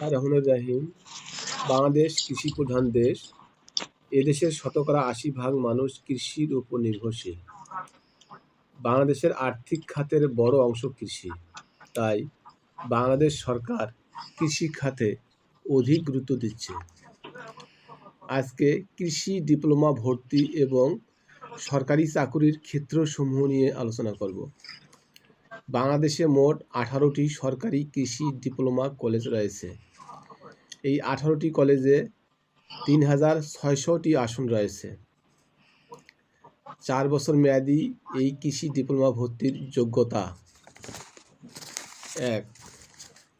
আর রহমানুর রাহিম, বাংলাদেশ কৃষি প্রধান দেশ। এদেশের শতকরা আশি ভাগ মানুষ কৃষির উপর নির্ভরশীল। বাংলাদেশের আর্থিক খাতের বড় অংশ কৃষি। তাই বাংলাদেশ সরকার কৃষি খাতে অধিক গুরুত্ব দিচ্ছে। আজকে কৃষি ডিপ্লোমা ভর্তি এবং সরকারি চাকুরির ক্ষেত্রসমূহ নিয়ে আলোচনা করব। বাংলাদেশে মোট আঠারোটি সরকারি কৃষি ডিপ্লোমা কলেজ রয়েছে। এই আঠারোটি কলেজে তিন হাজার ছয়শটি আসন রয়েছে। চার বছর মেয়াদি এই কৃষি ডিপ্লোমা ভর্তির যোগ্যতা। এক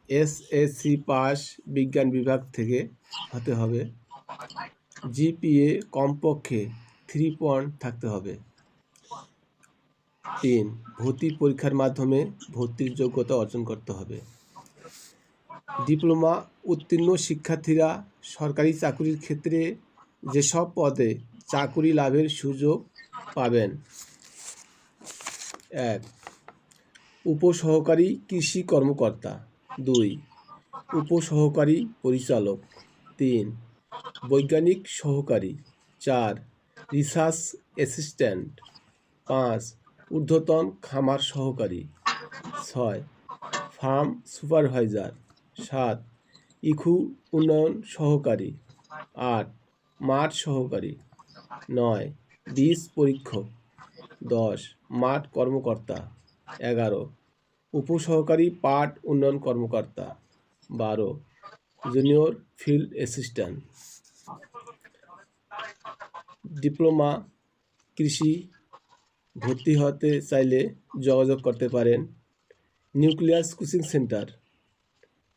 এস এসএসসি পাস বিজ্ঞান বিভাগ থেকে হতে হবে। জিপিএ কমপক্ষে থ্রি পয়েন্ট থাকতে হবে। তিন ভর্তি পরীক্ষার মাধ্যমে ভর্তির যোগ্যতা অর্জন করতে হবে। ডিপ্লোমা উত্তীর্ণ শিক্ষার্থীরা সরকারি চাকুরির ক্ষেত্রে যেসব পদে চাকুরি লাভের সুযোগ পাবেন। এক, উপসহকারী কৃষি কর্মকর্তা। দুই, উপসহকারী পরিচালক। তিন, বৈজ্ঞানিক সহকারী। চার, রিসার্চ অ্যাসিস্ট্যান্ট। পাঁচ ঊর্ধ্বতন খামার সহকারী। ছয়, ফার্ম সুপারভাইজার। সাত, ইখু উন্নয়ন সহকারী। আট, মাঠ সহকারী। নয়, বীজ পরীক্ষক। দশ, মাঠ কর্মকর্তা। এগারো, উপসহকারী পাট উন্নয়ন কর্মকর্তা। বারো, জুনিয়র ফিল্ড অ্যাসিস্ট্যান্ট। ডিপ্লোমা কৃষি ভর্তি হতে চাইলে যোগাযোগ করতে পারেন। Nucleus coaching centre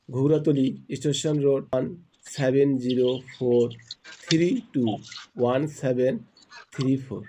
Ghugratali station road one seven zero four three two one seven three four.